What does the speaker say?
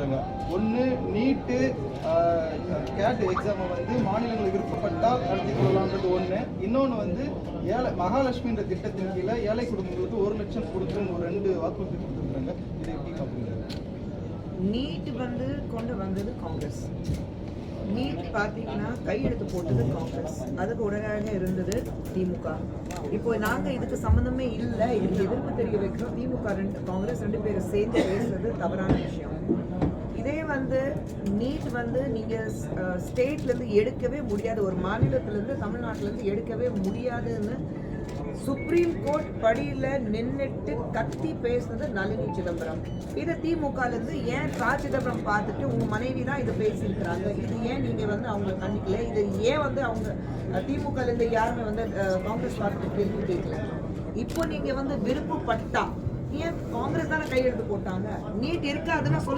கொடுத்துருக்காங்க ஒன்று நீட்டு கேட் எக்ஸாமை வந்து மாநிலங்கள் விருப்பப்பட்டால் நடத்தி கொள்ளலாம்ன்றது ஒன்று இன்னொன்று வந்து ஏழை மகாலட்சுமின்ற திட்டத்தின் கீழே ஏழை குடும்பங்களுக்கு ஒரு லட்சம் கொடுத்துன்னு ஒரு ரெண்டு வாக்குறுதி கொடுத்துருக்காங்க. இதை எப்படி பார்க்குறீங்க நீட் வந்து கொண்டு வந்தது காங்கிரஸ். நீட் பார்த்தீங்கன்னா கையெழுத்து போட்டது காங்கிரஸ். அதுக்கு உடனடியாக இருந்தது திமுக. இப்போ நாங்கள் இதுக்கு சம்மந்தமே இல்லை. இதுக்கு எதிர்ப்பு தெரிய வைக்கிறோம் திமுக ரெண்டு காங்கிரஸ் ரெண்டு பேரும் சேர்ந்து பேசுறது தவறான விஷயம். நீட் வந்து நீங்க ஸ்டேட்ல இருந்து எடுக்கவே முடியாது. ஒரு மாநிலத்திலேருந்து இருந்து இருந்து எடுக்கவே முடியாதுன்னு சுப்ரீம் கோர்ட் படியில நின்னுட்டு கத்தி பேசுனது நளினி சிதம்பரம். இதை திமுகல இருந்து ஏன் கா. சிதம்பரம் பார்த்துட்டு உங்க மனைவி தான் இதை பேசியிருக்கிறாங்க? இது ஏன் நீங்க வந்து அவங்கள கண்டிக்கல? இது ஏன் வந்து அவங்க திமுகலேருந்து திமுகல இருந்து யாருமே வந்து காங்கிரஸ் பார்த்துட்டு கேள்வி கேட்கல? இப்போ நீங்க வந்து விருப்பப்பட்டா ஏன் காங்கிரஸ் தானே கையெழுத்து போட்டாங்க? நீட் இருக்காதுன்னு சொல்ல